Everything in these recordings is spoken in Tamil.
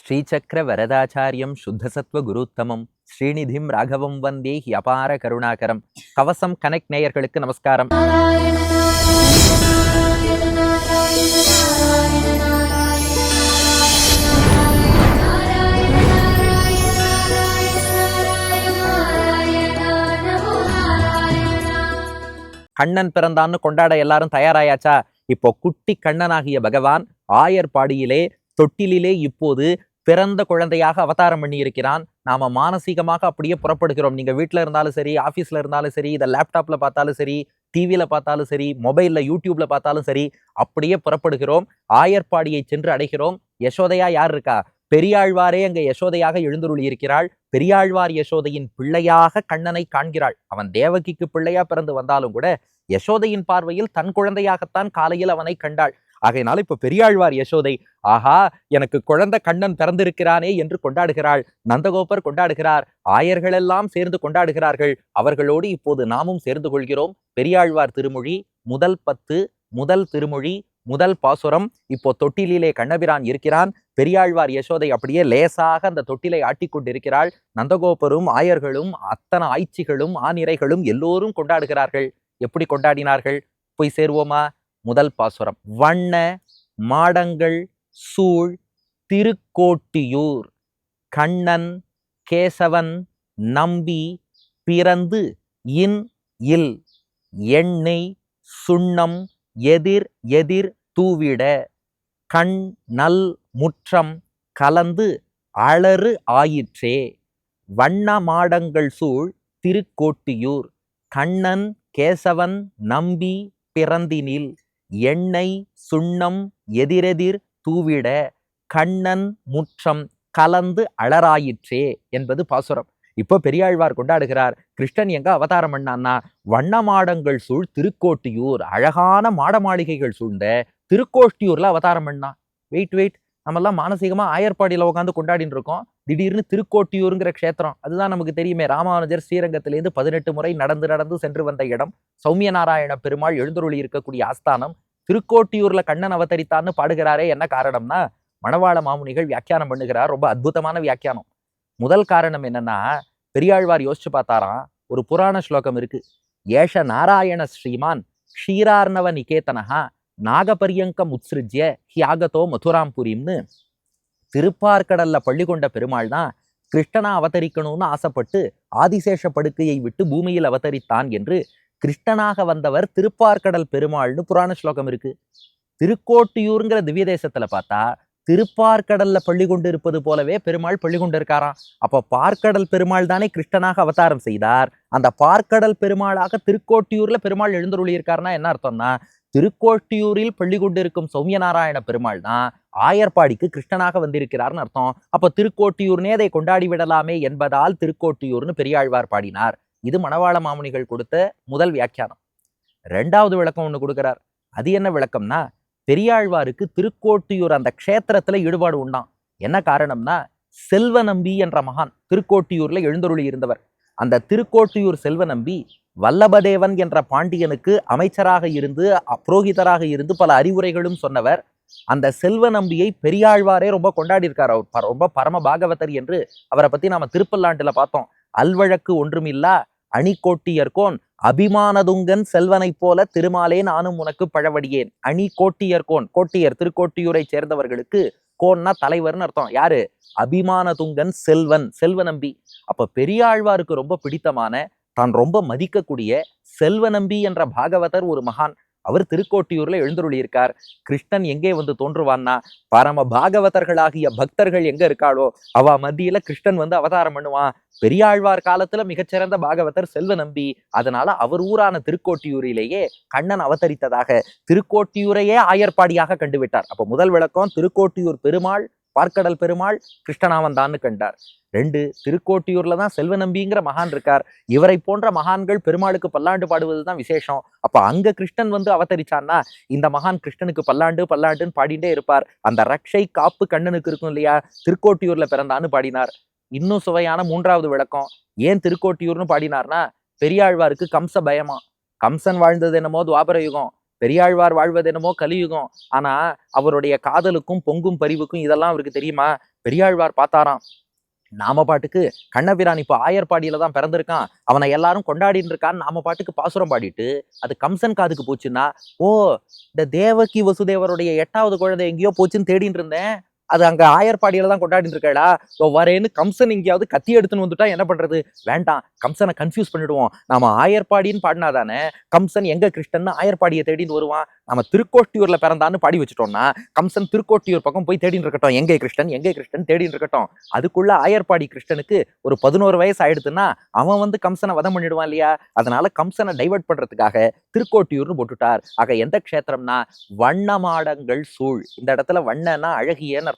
ஸ்ரீசக்கர வரதாச்சாரியம் சுத்தசத்வ குருத்தமம் ஸ்ரீநிதிம் ராகவம் வந்தே அபார கருணாகரம். கவசம் கனெக்ட் நேயர்களுக்கு நமஸ்காரம். கண்ணன் பிறந்தான்னு கொண்டாட எல்லாரும் தயாராயாச்சா? இப்போ குட்டி கண்ணனாகிய பகவான் ஆயர்பாடியிலே தொட்டிலே இப்போது பிறந்த குழந்தையாக அவதாரம் பண்ணி இருக்கிறான் நாம மானசீகமாக அப்படியே புறப்படுகிறோம். நீங்க வீட்டில் இருந்தாலும் சரி ஆஃபீஸில் இருந்தாலும் சரி இதை லேப்டாப்ல பார்த்தாலும் சரி டிவியில் பார்த்தாலும் சரி மொபைலில் யூடியூப்ல பார்த்தாலும் சரி அப்படியே புறப்படுகிறோம். ஆயர்பாடியை சென்று அடைகிறோம். யசோதையா யார் இருக்கா? பெரியாழ்வாரே அங்கே யசோதையாக எழுந்துருளி இருக்கிறாள். பெரியாழ்வார் யசோதையின் பிள்ளையாக கண்ணனை காண்கிறாள். அவன் தேவகிக்கு பிள்ளையா பிறந்து வந்தாலும் கூட யசோதையின் பார்வையில் தன் குழந்தையாகத்தான் காலையில் அவனை கண்டாள். ஆகையினால இப்ப பெரியாழ்வார் யசோதை ஆஹா எனக்கு குழந்தை கண்ணன் பிறந்திருக்கிறானே என்று கொண்டாடுகிறாள். நந்தகோபர் கொண்டாடுகிறார். ஆயர்களெல்லாம் சேர்ந்து கொண்டாடுகிறார்கள். அவர்களோடு இப்போது நாமும் சேர்ந்து கொள்கிறோம். பெரியாழ்வார் திருமொழி முதல் பத்து முதல் திருமொழி முதல் பாசுரம். இப்போ தொட்டிலிலே கண்ணபிரான் இருக்கிறான். பெரியாழ்வார் யசோதை அப்படியே லேசாக அந்த தொட்டிலை ஆட்டிக் கொண்டிருக்கிறாள். நந்தகோபரும் ஆயர்களும் அத்தனை ஆய்ச்சிகளும் ஆநிறைகளும் எல்லோரும் கொண்டாடுகிறார்கள். எப்படி கொண்டாடினார்கள்? போய் சேருவோமா? முதல் பாசுரம் வண்ண மாடங்கள் சூழ் திருக்கோட்டியூர். கண்ணன் கேசவன் நம்பி பிறந்து இன் இல். எண்ணெய் சுண்ணம் எதிர் எதிர் தூவிட. கண் நல் முற்றம் கலந்து அலறு ஆயிற்றே. வண்ண மாடங்கள் சூழ் திருக்கோட்டியூர். கண்ணன் கேசவன் நம்பி பிறந்தினில். எண்ணெய் சுண்ணம் எதிரெதிர் தூவிட கண்ணன் முற்றம் கலந்து அலராயிற்றே என்பது பாசுரம். இப்போ பெரியாழ்வார் கொண்டாடுகிறார் கிருஷ்ணன் எங்க அவதாரம் பண்ணான்னா வண்ண மாடங்கள் சூழ் திருக்கோட்டியூர் அழகான மாட மாளிகைகள் சூழ்ந்த திருக்கோட்டியூர்ல அவதாரம் பண்ணான். Wait wait. நம்மெல்லாம் மானசீகமாக ஆயர்பாடியில் உட்காந்து கொண்டாடின்னு இருக்கோம். திடீர்னு திருக்கோட்டியூருங்கிற க்ஷேத்திரம். அதுதான் நமக்கு தெரியுமே. ராமானுஜர் ஸ்ரீரங்கத்திலேருந்து பதினெட்டு முறை நடந்து நடந்து சென்று வந்த இடம். சௌமிய நாராயண பெருமாள் எழுந்தருளி இருக்கக்கூடிய ஆஸ்தானம். திருக்கோட்டியூர்ல கண்ணன் அவதரித்தான்னு பாடுகிறாரே என்ன காரணம்னா மணவாள மாமுனிகள் வியாக்கியானம் பண்ணுகிறார். ரொம்ப அற்புதமான வியாக்கியானம். முதல் காரணம் என்னன்னா பெரியாழ்வார் யோசிச்சு பார்த்தாராம் ஒரு புராண ஸ்லோகம் இருக்கு. ஏஷ நாராயண ஸ்ரீமான் க்ஷீரார்ணவ நிகேதனஹா நாகபரியங்கம் உத்ஸ்ருஜ்ய ஹியாகதோ மதுராம்புரிம்னு திருப்பார்கடல்ல பள்ளி கொண்ட பெருமாள் தான் கிருஷ்ணனா அவதரிக்கணும்னு ஆசைப்பட்டு ஆதிசேஷ படுக்கையை விட்டு பூமியில் அவதரித்தான் என்று கிருஷ்ணனாக வந்தவர் திருப்பார்கடல் பெருமாள்னு புராண ஸ்லோகம் இருக்கு. திருக்கோட்டியூருங்கிற திவ்ய தேசத்துல பார்த்தா திருப்பார்கடல்ல பள்ளி கொண்டு இருப்பது போலவே பெருமாள் பள்ளி கொண்டு இருக்காராம். அப்போ பார்க்கடல் பெருமாள் தானே கிருஷ்ணனாக அவதாரம் செய்தார். அந்த பார்க்கடல் பெருமாளாக திருக்கோட்டியூர்ல பெருமாள் எழுந்தருளி இருக்காருன்னா என்ன அர்த்தம்னா திருக்கோட்டியூரில் பள்ளி கொண்டிருக்கும் சௌமியநாராயண பெருமாள் தான் ஆயர்பாடிக்கு கிருஷ்ணனாக வந்திருக்கிறார்னு அர்த்தம். அப்ப திருக்கோட்டியூர்னே அதை கொண்டாடி விடலாமே என்பதால் திருக்கோட்டியூர்னு பெரியாழ்வார் பாடினார். இது மணவாள மாமுனிகள் கொடுத்த முதல் வியாக்கியானம். ரெண்டாவது விளக்கம் ஒண்ணு கொடுக்கிறார். அது என்ன விளக்கம்னா பெரியாழ்வாருக்கு திருக்கோட்டியூர் அந்த க்ஷேத்திரத்துல ஈடுபாடு உண்டான் என்ன காரணம்னா செல்வ நம்பி என்ற மகான் திருக்கோட்டியூர்ல எழுந்தருளி இருந்தவர். அந்த திருக்கோட்டியூர் செல்வநம்பி வல்லபதேவன் என்ற பாண்டியனுக்கு அமைச்சராக இருந்து புரோகிதராக இருந்து பல அறிவுரைகளும் சொன்னவர். அந்த செல்வ நம்பியை பெரியாழ்வாரே ரொம்ப கொண்டாடியிருக்கார். அவர் ரொம்ப பரம பாகவதர் என்று அவரை பத்தி நாம திருப்பல்லாண்டுல பார்த்தோம். அல்வழக்கு ஒன்றுமில்லா அணிகோட்டியர்கோன் அபிமானதுங்கன் செல்வனைப் போல திருமாலே நானும் உனக்கு பழவடியேன். அணி கோட்டியர்கோன் கோட்டியர் திருக்கோட்டியூரை சேர்ந்தவர்களுக்கு கோன்னா தலைவர்னு அர்த்தம். யாரு? அபிமானதுங்கன் செல்வன் செல்வ நம்பி. அப்ப பெரியாழ்வாருக்கு ரொம்ப பிடித்தமான தான் ரொம்ப மதிக்கக்கூடிய செல்வ நம்பி என்ற பாகவதர் ஒரு மகான். அவர் திருக்கோட்டியூர்ல எழுந்தருளி இருக்கார் கிருஷ்ணன் எங்கே வந்து தோன்றுவான்னா பரம பாகவதர்களாகிய பக்தர்கள் எங்க இருக்காளோ அவ மத்தியில கிருஷ்ணன் வந்து அவதாரம் பண்ணுவான். பெரியாழ்வார் காலத்துல மிகச்சிறந்த பாகவதர் செல்வ நம்பி அதனால அவர் ஊரான திருக்கோட்டியூரிலேயே கண்ணன் அவதரித்ததாக திருக்கோட்டியூரையே ஆயர்பாடியாக கண்டுவிட்டார். அப்ப முதல் விளக்கம் திருக்கோட்டியூர் பெருமாள் பார்க்கடல் பெருமாள் கிருஷ்ணனாவன் தான்னு கண்டார். ரெண்டு திருக்கோட்டியூர்ல தான் செல்வ நம்பிங்கிற மகான் இருக்கார். இவரை போன்ற மகான்கள் பெருமாளுக்கு பல்லாண்டு பாடுவது தான் விசேஷம். அப்ப அங்க கிருஷ்ணன் வந்து அவதரிச்சான்னா இந்த மகான் கிருஷ்ணனுக்கு பல்லாண்டு பல்லாண்டுன்னு பாடிட்டே இருப்பார். அந்த ரக்ஷை காப்பு கண்ணனுக்கு இருக்கும் இல்லையா? திருக்கோட்டியூர்ல பிறந்தான்னு பாடினார். இன்னும் சுவையான மூன்றாவது விளக்கம். ஏன் திருக்கோட்டியூர்னு பாடினார்னா பெரியாழ்வாருக்கு கம்ச பயமா. கம்சன் வாழ்ந்தது என்னமோ துவாபர யுகம். பெரியாழ்வார் வாழ்வது என்னமோ கலியுகம். ஆனா அவருடைய காதலுக்கும் பொங்கும் பரிவுக்கும் இதெல்லாம் அவருக்கு தெரியுமா? பெரியாழ்வார் பார்த்தாராம். நாம பாட்டுக்கு கண்ணபிரான் இப்போ ஆயர்பாடியில தான் பிறந்திருக்கான். அவனை எல்லாரும் கொண்டாடிட்டு இருக்கான்னு நாம பாட்டுக்கு பாசுரம் பாடிட்டு அது கம்சன் காதுக்கு போச்சுன்னா ஓ இந்த தேவகி வசுதேவருடைய எட்டாவது குழந்தை எங்கேயோ போச்சுன்னு தேடிட்டு இருந்தேன். அது அங்க ஆயர்பாடியில தான் கொண்டாடிட்டு இருக்கடா ஓ வரேன்னு கம்சன் எங்கேயாவது கத்தி எடுத்துன்னு வந்துட்டா என்ன பண்றது? வேண்டாம். கம்சனை கன்ஃபியூஸ் பண்ணிடுவோம். நாம ஆயர்பாடின்னு பாடினாதானே கம்சன் எங்க கிருஷ்ணன் ஆயர்பாடியை தேடின்னு வருவான். நம்ம திருக்கோட்டியூர்ல பிறந்தான்னு பாடி வச்சுட்டோம்னா கம்சன் திருக்கோட்டியூர் பக்கம் போய் தேடின்னு இருக்கட்டும். எங்கே கிருஷ்ணன்? எங்கே கிருஷ்ணன்? தேடின்னு இருக்கட்டும். அதுக்குள்ள ஆயர்பாடி கிருஷ்ணனுக்கு ஒரு பதினோரு வயசு ஆயிடுதுன்னா அவன் வந்து கம்சனை வதம் பண்ணிடுவான் இல்லையா? அதனால கம்சனை டைவர்ட் பண்றதுக்காக திருக்கோட்டியூர்னு போட்டுட்டார். ஆக எந்த க்ஷேத்திரம்னா வண்ணமாடங்கள் சூழ். இந்த இடத்துல வண்ணன்னா அழகியன்னு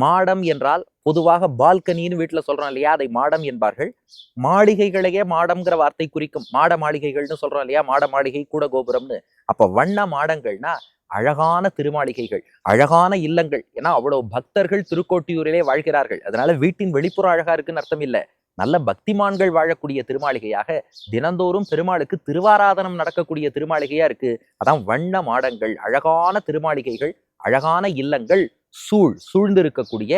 மாடம் என்றால் பொதுவாக பால்கனின்னு வீட்டுல சொல்கிறோம் இல்லையா? அதை மாடம் என்பார்கள். மாளிகைகளையே மாடம்ங்கிற வார்த்தை குறிக்கும். மாட மாளிகைகள்னு சொல்கிறோம் இல்லையா? மாட மாளிகை கூட கோபுரம்னு. அப்ப வண்ண மாடங்கள்னா அழகான திருமாளிகைகள் அழகான இல்லங்கள். ஏன்னா அவ்வளவு பக்தர்கள் திருக்கோட்டியூரிலே வாழ்கிறார்கள். அதனால வீட்டின் வெளிப்புறம் அழகா இருக்குன்னு அர்த்தம் இல்ல. நல்ல பக்திமான்கள் வாழக்கூடிய திருமாளிகையாக தினந்தோறும் பெருமாளுக்கு திருவாராதனம் நடக்கக்கூடிய திருமாளிகையா இருக்கு. அதான் வண்ண மாடங்கள் அழகான திருமாளிகைகள் அழகான இல்லங்கள் சூழ் சூழ்ந்திருக்கக்கூடிய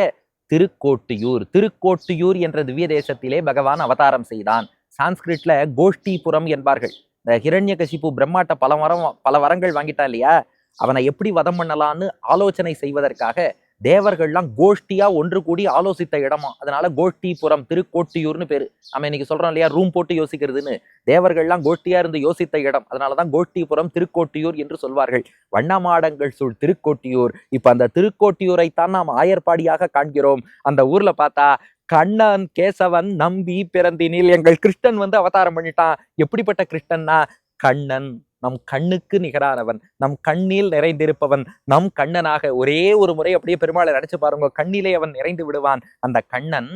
திருக்கோட்டியூர். திருக்கோட்டியூர் என்ற திவ்ய தேசத்திலே பகவான் அவதாரம் செய்தான். சான்ஸ்கிரிட்ல கோஷ்டிபுரம் என்பார்கள். இந்த ஹிரண்யகசிப்பு பிரம்மாட்ட பல வரம் பல வரங்கள் வாங்கிட்டான் இல்லையா? அவனை எப்படி வதம் பண்ணலான்னு ஆலோசனை செய்வதற்காக தேவர்கள்லாம் கோஷ்டியா ஒன்று கூடி ஆலோசித்த இடமா? அதனால கோஷ்டிபுரம் திருக்கோட்டியூர்னு பேரு. நம்ம இன்னைக்கு சொல்றோம் இல்லையா? ரூம் போட்டு யோசிக்கிறதுன்னு. தேவர்கள்லாம் கோஷ்டியா இருந்து யோசித்த இடம். அதனாலதான் கோஷ்டிபுரம் திருக்கோட்டியூர் என்று சொல்வார்கள். வண்ணமாடங்கள் சூழ் திருக்கோட்டியூர். இப்ப அந்த திருக்கோட்டியூரைத்தான் நாம் ஆயர்பாடியாக காண்கிறோம். அந்த ஊர்ல பார்த்தா கண்ணன் கேசவன் நம்பி பிறந்தினில் எங்கள் கிருஷ்ணன் வந்து அவதாரம் பண்ணிட்டான். எப்படிப்பட்ட கிருஷ்ணன்னா கண்ணன். நம் கண்ணுக்கு நிகரானவன் நம் கண்ணில் நிறைந்திருப்பவன் நம் கண்ணனாக ஒரே ஒரு முறை அப்படியே பெருமாளை நினைச்சு பாருங்க கண்ணிலே அவன் நிறைந்து விடுவான். அந்த கண்ணன்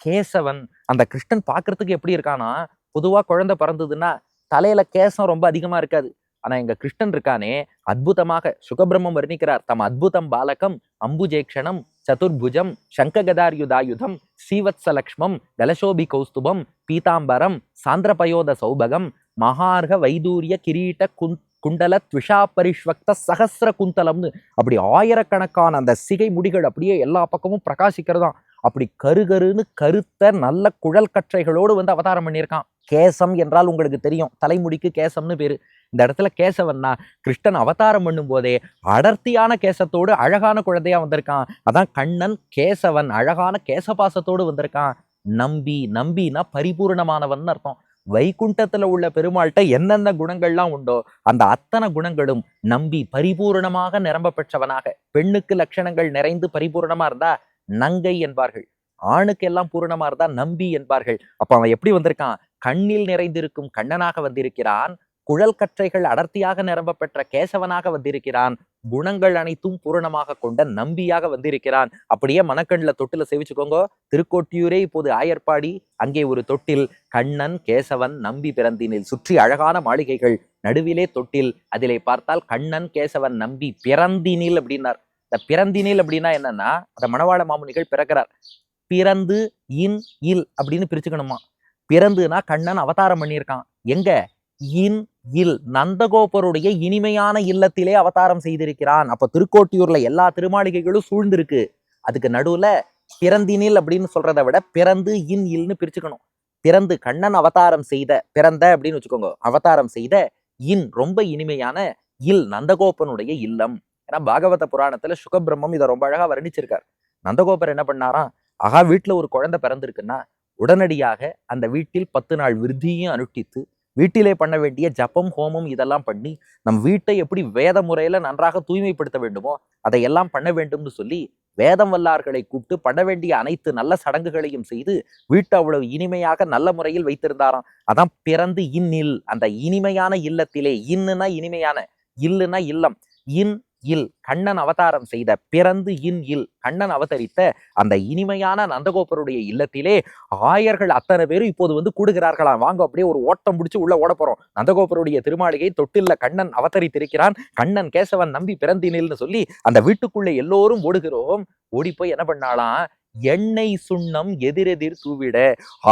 கேசவன் அந்த கிருஷ்ணன் பார்க்கறதுக்கு எப்படி இருக்கானா பொதுவா குழந்தை பிறந்ததுன்னா தலையில கேசம் ரொம்ப அதிகமா இருக்காது. ஆனா எங்க கிருஷ்ணன் இருக்கானே அற்புதமாக சுகபிரம்மம் வர்ணிக்கிறார். தம் அற்புதம் பாலகம் அம்புஜேக்ஷணம் சதுர்புஜம் சங்ககதார்யுதாயுதம் சீவத்சலக்ஷ்மம் தலசோபி கௌஸ்துபம் பீதாம்பரம் சாந்திரபயோத சௌபகம் மகார்க வைதூரிய கிரீட்ட குந் குண்டல த்விஷா பரிஷ்வக்த சகசிர குந்தலம்னு அப்படி ஆயிரக்கணக்கான அந்த சிகை முடிகள் அப்படியே எல்லா பக்கமும் பிரகாசிக்கிறதாம் அப்படி கருகருன்னு கருத்த நல்ல குழல் கற்றைகளோடு வந்து அவதாரம் பண்ணியிருக்கான். கேசம் என்றால் உங்களுக்கு தெரியும். தலைமுடிக்கு கேசம்னு பேர். இந்த இடத்துல கேசவன்னா கிருஷ்ணன் அவதாரம் பண்ணும் போதே அடர்த்தியான கேசத்தோடு அழகான குழந்தையா வந்திருக்கான். அதான் கண்ணன் கேசவன் அழகான கேசபாசத்தோடு வந்திருக்கான். நம்பி நம்பினா பரிபூர்ணமானவன் அர்த்தம். வைகுண்டத்துல உள்ள பெருமாள்கிட்ட என்னென்ன குணங்கள்லாம் உண்டோ அந்த அத்தனை குணங்களும் நம்பி பரிபூரணமாக நிரம்ப பெற்றவனாக. பெண்ணுக்கு லட்சணங்கள் நிறைந்து பரிபூரணமா இருந்தா நங்கை என்பார்கள். ஆணுக்கு எல்லாம் பூரணமா இருந்தா நம்பி என்பார்கள். அப்ப அவன் எப்படி வந்திருக்கான்? கண்ணில் நிறைந்திருக்கும் கண்ணனாக வந்திருக்கிறான். குழல் கற்றைகள் அடர்த்தியாக நிரம்ப பெற்ற கேசவனாக வந்திருக்கிறான். குணங்கள் அனைத்தும் பூரணமாக கொண்ட நம்பியாக வந்திருக்கிறான். அப்படியே மனக்கண்ணில் தொட்டில சேவிச்சுக்கோங்க. திருக்கோட்டியூரே இப்போது ஆயர்பாடி அங்கே ஒரு தொட்டில். கண்ணன் கேசவன் நம்பி பிறந்தினில் சுற்றி அழகான மாளிகைகள். நடுவிலே தொட்டில். அதிலே பார்த்தால் கண்ணன் கேசவன் நம்பி பிறந்தினில் அப்படின்னார். இந்த பிறந்தினில் அப்படின்னா என்னன்னா அந்த மணவாள மாமுனிகள் பிறக்கிறார். பிறந்து இன் இல் அப்படின்னு பிரிச்சுக்கணுமா? பிறந்துனா கண்ணன் அவதாரம் பண்ணியிருக்கான். எங்க? இன் இல் நந்தகோபருடைய இனிமையான இல்லத்திலே அவதாரம் செய்திருக்கிறான். அப்ப திருக்கோட்டியூர்ல எல்லா திருமாளிகைகளும் சூழ்ந்திருக்கு. அதுக்கு நடுவுல பிறந்தினில் அப்படின்னு சொல்றதை விட பிறந்து இன் இல்னு பிரிச்சுக்கணும். பிறந்து கண்ணன் அவதாரம் செய்த பிறந்த அப்படின்னு வச்சுக்கோங்க. அவதாரம் செய்த இன் ரொம்ப இனிமையான இல் நந்தகோபனுடைய இல்லம். ஏன்னா பாகவத புராணத்துல சுகபிரம்மம் இதை ரொம்ப அழகா வர்ணிச்சிருக்கார். நந்தகோபர் என்ன பண்ணாராம்? ஆகா வீட்டுல ஒரு குழந்தை பிறந்திருக்குன்னா உடனடியாக அந்த வீட்டில் பத்து நாள் விருத்தியும் அனுஷ்டித்து வீட்டிலே பண்ண வேண்டிய ஜபம் ஹோமம் இதெல்லாம் பண்ணி நம் வீட்டை எப்படி வேத முறையில் நன்றாக தூய்மைப்படுத்த வேண்டுமோ அதையெல்லாம் பண்ண வேண்டும்னு சொல்லி வேதம் வல்லார்களை கூப்பிட்டு பண்ண வேண்டிய அனைத்து நல்ல சடங்குகளையும் செய்து வீட்டை அவ்வளவு இனிமையாக நல்ல முறையில் வைத்திருந்தாராம். அதான் பிறந்து இன்னில் அந்த இனிமையான இல்லத்திலே இன்னுனா இனிமையான இல்லுனா இல்லம். இன் இல் கண்ணன் அவதாரம் செய்த பிறந்து இன் இல் கண்ணன் அவதரித்த அந்த இனிமையான நந்தகோபருடைய இல்லத்திலே ஆயர்கள் அத்தனை பேரும் இப்போது வந்து கூடுகிறார்களாம். வாங்க அப்படியே ஒரு ஓட்டம் பிடிச்சு உள்ள ஓட போறோம். நந்தகோபருடைய திருமாளிகை தொட்டில்ல கண்ணன் அவதரித்திருக்கிறான். கண்ணன் கேசவன் நம்பி பிறந்தினில்னு சொல்லி அந்த வீட்டுக்குள்ளே எல்லோரும் ஓடுகிறோம். ஓடி போய் என்ன பண்ணாலாம் எண்ணெய் சுண்ணம் எதிரெதிர் தூவிட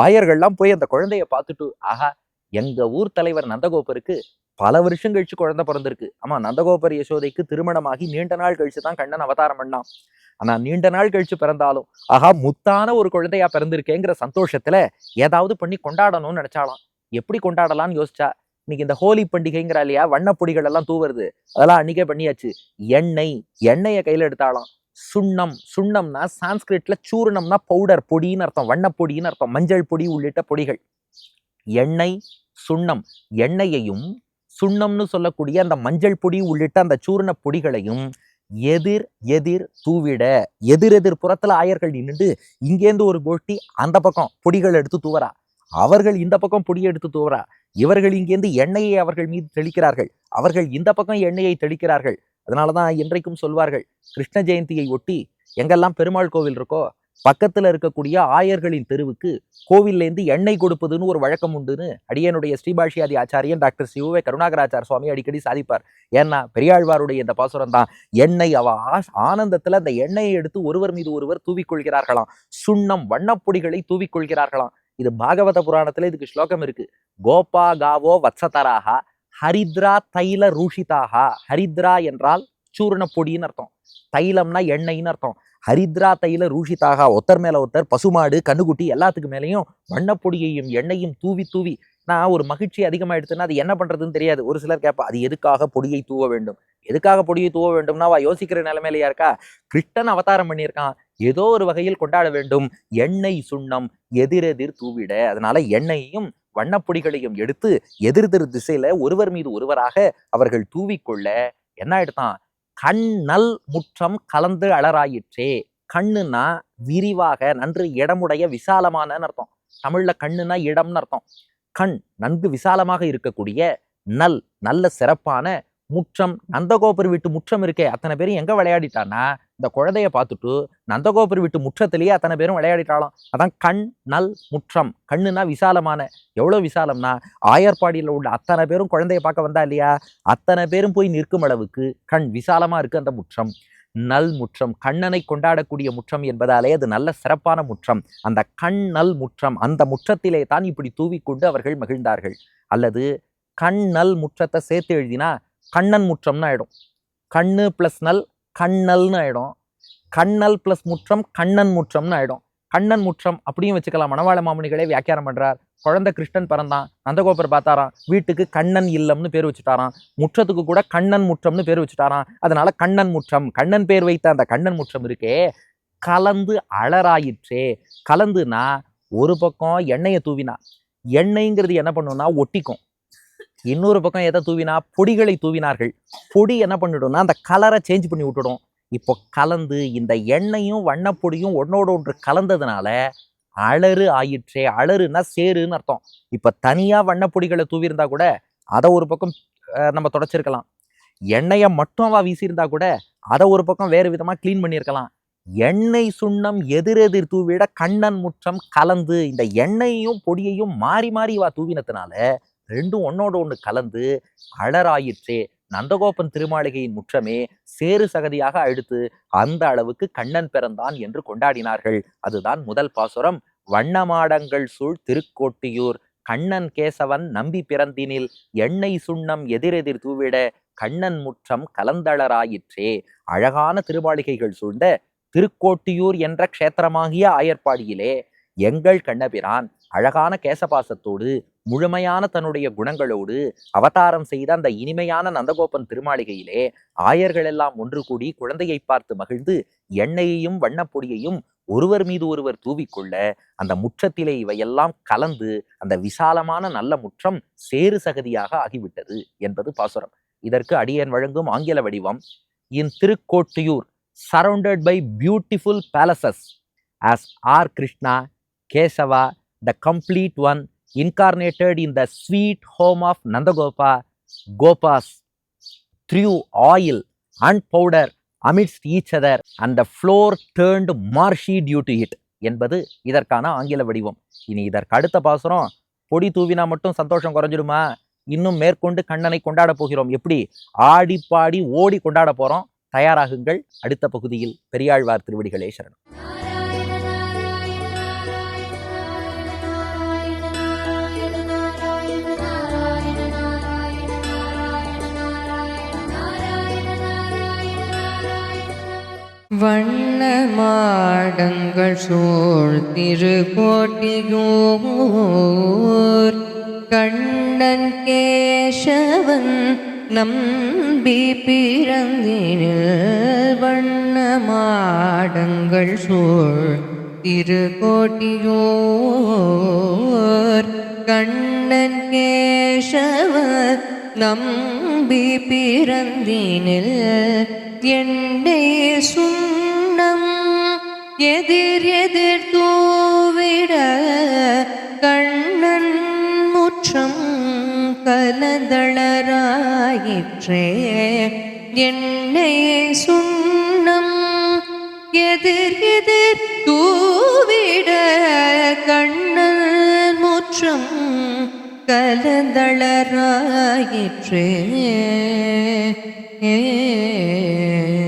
ஆயர்கள்லாம் போய் அந்த குழந்தைய பார்த்துட்டு ஆஹா எங்க ஊர் தலைவர் நந்தகோபருக்கு பல வருஷம் கழிச்சு குழந்தை பிறந்திருக்கு. ஆமா நந்தகோபர் யசோதைக்கு திருமணமாகி நீண்ட நாள் கழிச்சு தான் கண்ணன் அவதாரம் பண்ணான். ஆனா நீண்ட நாள் கழிச்சு பிறந்தாலும் ஆஹா முத்தான ஒரு குழந்தையா பிறந்திருக்கேங்கிற சந்தோஷத்துல ஏதாவது பண்ணி கொண்டாடணும்னு நினைச்சாலாம். எப்படி கொண்டாடலாம்னு யோசிச்சா இன்னைக்கு இந்த ஹோலி பண்டிகைங்கிற இல்லையா வண்ணப்பொடிகள் எல்லாம் தூவுறது அதெல்லாம் அன்னைக்கே பண்ணியாச்சு. எண்ணெய் எண்ணெயை கையில எடுத்தாலாம். சுண்ணம் சுண்ணம்னா சான்ஸ்கிரிட்ல சூர்ணம்னா பவுடர் பொடின்னு அர்த்தம் வண்ணப்பொடின்னு அர்த்தம் மஞ்சள் பொடி உள்ளிட்ட பொடிகள். எண்ணெய் சுண்ணம் எண்ணெயையும் சுண்ணம்னு சொல்லக்கூடிய அந்த மஞ்சள் பொடி உள்ளிட்ட அந்த சூர்ண பொடிகளையும் எதிர் எதிர் தூவிட எதிர் எதிர் புறத்துல ஆயர்கள் நின்றுட்டு இங்கேருந்து ஒரு கோஷ்டி அந்த பக்கம் பொடிகள் எடுத்து தூவரா அவர்கள் இந்த பக்கம் பொடி எடுத்து தூவரா இவர்கள் இங்கேருந்து எண்ணெயை அவர்கள் மீது தெளிக்கிறார்கள். அவர்கள் இந்த பக்கம் எண்ணெயை தெளிக்கிறார்கள். அதனாலதான் என்றைக்கும் சொல்வார்கள் கிருஷ்ண ஜெயந்தியை ஒட்டி எங்கெல்லாம் பெருமாள் கோவில் இருக்கோ பக்கத்தில் இருக்கக்கூடிய ஆயர்களின் தெருவுக்கு கோவில்லேருந்து எண்ணெய் கொடுப்பதுன்னு ஒரு வழக்கம் உண்டுன்னு அடியனுடைய ஸ்ரீபாஷியாதி ஆச்சாரியன் டாக்டர் சிவுவே கருணாகராச்சார் சுவாமி அடிக்கடி சாதிப்பார். ஏன்னா பெரியாழ்வாருடைய இந்த பாசுரம் தான். எண்ணெய் அவ ஆனந்தத்தில் அந்த எண்ணெயை எடுத்து ஒருவர் மீது ஒருவர் தூவிக்கொள்கிறார்களாம். சுண்ணம் வண்ணப்பொடிகளை தூவிக்கொள்கிறார்களாம். இது பாகவத புராணத்தில் இதுக்கு ஸ்லோகம் இருக்கு. கோபா காவோ வத்சதராகா ஹரித்ரா தைல ரூஷிதாகா ஹரித்ரா என்றால் சூர்ண பொடின்னு அர்த்தம். தைலம்னா எண்ணெய்னு அர்த்தம். ஹரித்ரா தைல ரூஷிதாக ஒத்தர் மேலே ஒத்தர் பசுமாடு கண்ணுக்குட்டி எல்லாத்துக்கு மேலேயும் வண்ணப்பொடியையும் எண்ணெயும் தூவி தூவி. நான் ஒரு மகிழ்ச்சி அதிகமாயிடுச்சுன்னா அது என்ன பண்ணுறதுன்னு தெரியாது. ஒரு சிலர் கேட்பா அது எதுக்காக பொடியை தூவ வேண்டும்? எதுக்காக பொடியை தூவ வேண்டும்னா அவ யோசிக்கிற நிலைமையிலையா இருக்கா? கிருஷ்ணன் அவதாரம் பண்ணியிருக்கான். ஏதோ ஒரு வகையில் கொண்டாட வேண்டும். எண்ணெய் சுண்ணம் எதிரெதிர் தூவிட. அதனால எண்ணெயையும் வண்ணப்பொடிகளையும் எடுத்து எதிர்திரு திசையில ஒருவர் மீது ஒருவராக அவர்கள் தூவிக்கொள்ள என்ன ஆயிடுதான் கண்ணல் முற்றம் கலந்து அலராயிற்றே கண்ணுனா விரிவாக நன்று இடமுடைய விசாலமான அர்த்தம். தமிழ்ல கண்ணுனா இடம்னு அர்த்தம். கண் நன்கு விசாலமாக இருக்கக்கூடிய நல் நல்ல சிறப்பான முற்றம் நந்தகோபுர வீட்டு முற்றம் இருக்கே அத்தனை பேரும் எங்கே விளையாடிட்டான்னா இந்த குழந்தைய பார்த்துட்டு நந்தகோபுர வீட்டு முற்றத்திலேயே அத்தனை பேரும் விளையாடிட்டாலும் அதான் கண் நல் முற்றம். கண்ணுனா விசாலமான எவ்வளோ விசாலம்னா ஆயர்பாடியில் உள்ள அத்தனை பேரும் குழந்தைய பார்க்க வந்தா இல்லையா? அத்தனை பேரும் போய் நிற்கும் அளவுக்கு கண் விசாலமாக இருக்குது அந்த முற்றம். நல் முற்றம் கண்ணனை கொண்டாடக்கூடிய முற்றம் என்பதாலே அது நல்ல சிறப்பான முற்றம். அந்த கண் நல் முற்றம் அந்த முற்றத்திலே தான் இப்படி தூவிக்கொண்டு அவர்கள் மகிழ்ந்தார்கள். அல்லது கண் நல் முற்றத்தை சேர்த்து எழுதினா கண்ணன் முற்றம்னு ஆகிடும் கண்ணு ப்ளஸ் நல் கண்ணல்னு ஆகிடும் கண்ணல் ப்ளஸ் முற்றம் கண்ணன் முற்றம்னு ஆகிடும் கண்ணன் முற்றம் அப்படியும் வச்சுக்கலாம். மணவாள மாமுனிகளே வியாக்கியானம் பண்ணுறார் குழந்தை கிருஷ்ணன் பிறந்தான். நந்தகோபர் பார்த்தாராம். வீட்டுக்கு கண்ணன் இல்லம்னு பேர் வச்சுட்டாராம். முற்றத்துக்கு கூட கண்ணன் முற்றம்னு பேர் வச்சுட்டாராம். அதனால கண்ணன் முற்றம் கண்ணன் பேர் வைத்த அந்த கண்ணன் முற்றம் இருக்கே கலந்து அலராயிற்றே. கலந்துனா ஒரு பக்கம் எண்ணெயை தூவினா எண்ணெய்ங்கிறது என்ன பண்ணுன்னா ஒட்டிக்கும். இன்னொரு பக்கம் எதை தூவினா பொடிகளை தூவினார்கள். பொடி என்ன பண்ணிடும்னா அந்த கலரை சேஞ்ச் பண்ணி விட்டுடும். இப்போ கலந்து இந்த எண்ணெயும் வண்ணப்பொடியும் ஒன்றோட ஒன்று கலந்ததுனால அலறு ஆயிற்றே அலறுனா சேருன்னு அர்த்தம். இப்போ தனியாக வண்ணப்பொடிகளை தூவியிருந்தா கூட அதை ஒரு பக்கம் நம்ம தொடச்சிருக்கலாம். எண்ணெயை மட்டும் அவ வீசியிருந்தா கூட அதை ஒரு பக்கம் வேறு விதமாக க்ளீன் பண்ணியிருக்கலாம். எண்ணெய் சுண்ணம் எதிரெதிர் தூவிட கண்ணன் முற்றம் கலந்து இந்த எண்ணெயையும் பொடியையும் மாறி மாறி வா தூவினத்தினால ரெண்டும் ஒன்னோட ஒன்று கலந்து அழராயிற்றே நந்தகோபன் திருமாளிகையின் முற்றமே சேறு சகதியாக அழுத்து அந்த அளவுக்கு கண்ணன் பிறந்தான் என்று கொண்டாடினார்கள். அதுதான் முதல் பாசுரம். வண்ணமாடங்கள் சூழ் திருக்கோட்டியூர். கண்ணன் கேசவன் நம்பி பிறந்தினில் எண்ணெய் சுண்ணம் எதிரெதிர் தூவிட கண்ணன் முற்றம் கலந்தளராயிற்றே. அழகான திருமாளிகைகள் சூழ்ந்த திருக்கோட்டியூர் என்ற க்ஷேத்திரமாகிய ஆயர்பாடியிலே எங்கள் கண்ணபிரான் அழகான கேசபாசத்தோடு முழுமையான தன்னுடைய குணங்களோடு அவதாரம் செய்த அந்த இனிமையான நந்தகோபன் திருமாளிகையிலே ஆயர்கள் எல்லாம் ஒன்று கூடி குழந்தையை பார்த்து மகிழ்ந்து எண்ணெயையும் வண்ணப்பொடியையும் ஒருவர் மீது ஒருவர் தூவிக்கொள்ள அந்த முற்றத்திலே இவையெல்லாம் கலந்து அந்த விசாலமான நல்ல முற்றம் சேறு சகதியாக ஆகிவிட்டது என்பது பாசுரம். இதற்கு அடியன் வழங்கும் ஆங்கில வடிவம் in Thirukottiyur surrounded by beautiful palaces as are Krishna Keshava the complete one incarnated in the sweet home of Nandagopa, Gopas, threw oil and powder amidst each other, and the floor turned marshy due to it. என்பது இதற்கான ஆங்கில வடிவம். இனி இதற்கு அடுத்த பாசுரம் பொடி தூவினா மட்டும் சந்தோஷம் குறைஞ்சிடுமா? இன்னும் மேற்கொண்டு கண்ணனை கொண்டாட போகிறோம். எப்படி? ஆடி பாடி ஓடி கொண்டாட போகிறோம் தயாராகுங்கள் அடுத்த பகுதியில். பெரியாழ்வார் திருவடிகளே சரணம். வண்ண மாடங்கள் சூழ் திருக்கோட்டியூர் கண்ணன் கேசவன் நம்பி பிறந்தினில் வண்ண மாடங்கள் சூழ் திருக்கோட்டியூர் கண்ணன் கேசவன் நம்பி பிறந்தினில் என்னை சுண்ணம் எதிர் எதிர் தூவிட கண்ணன் முற்றம் கலந்தளராயிற்றே. என்னை சுண்ணம் எதிர் எதிர் தூவிட கண்ணன் Yeah.